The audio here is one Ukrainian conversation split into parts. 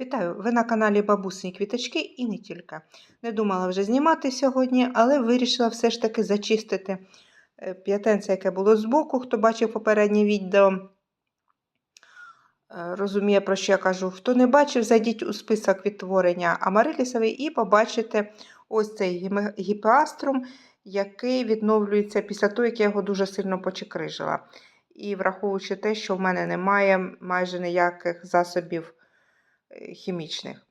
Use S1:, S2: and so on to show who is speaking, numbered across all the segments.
S1: Вітаю! Ви на каналі Бабусині Квіточки і не тільки. Не думала вже знімати сьогодні, але вирішила все ж таки зачистити е, п'ятенце, яке було збоку. Хто бачив попереднє відео, е, розуміє, про що я кажу. Хто не бачив, зайдіть у список відтворення Амарилісової і побачите ось цей гіпеаструм, який відновлюється після того, як я його дуже сильно почекрижила. І враховуючи те, що в мене немає майже ніяких засобів хімічних.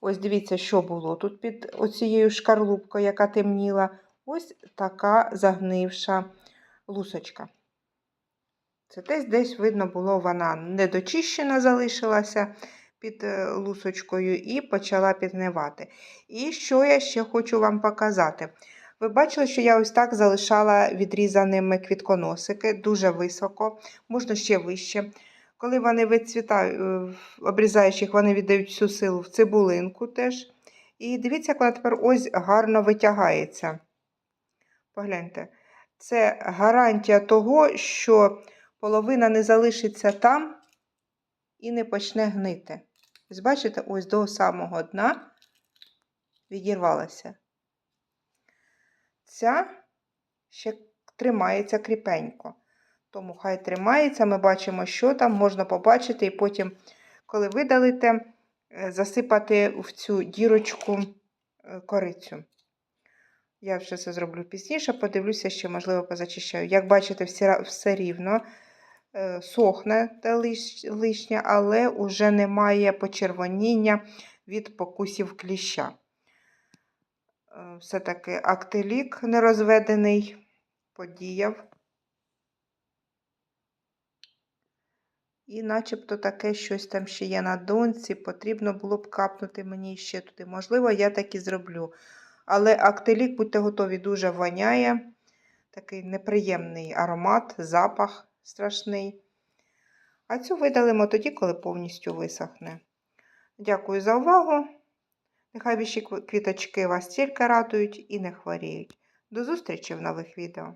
S1: Ось дивіться, що було тут під оцією шкарлупкою, яка темніла. Ось така загнивша лусочка. Це десь десь видно було, вона недочищена залишилася під е, лусочкою і почала підгнивати. І що я ще хочу вам показати. Ви бачили, що я ось так залишала відрізаними квітконосики, дуже високо, можна ще вище. Коли вони вицвітають, е, обрізаєш їх, вони віддають всю силу в цибулинку теж. І дивіться, як вона тепер ось гарно витягається. Погляньте, це гарантія того, що половина не залишиться там і не почне гнити. Ось бачите, ось до самого дна відірвалася. Ця ще тримається кріпенько. Тому хай тримається, ми бачимо, що там можна побачити, і потім, коли видалите, е, засипати в цю дірочку е, корицю. Я вже це зроблю пізніше, подивлюся, ще, можливо, позачищаю. Як бачите, все, рівно е, сохне те лиш- лишнє, але вже немає почервоніння від покусів кліща. Все-таки актилік нерозведений подіяв. І начебто таке щось там ще є на донці, потрібно було б капнути мені ще туди. Можливо, я так і зроблю. Але актилік, будьте готові, дуже воняє. Такий неприємний аромат, запах страшний. А цю видалимо тоді, коли повністю висохне. Дякую за увагу. Нехай віші квіточки вас тільки радують і не хворіють. До зустрічі в нових відео.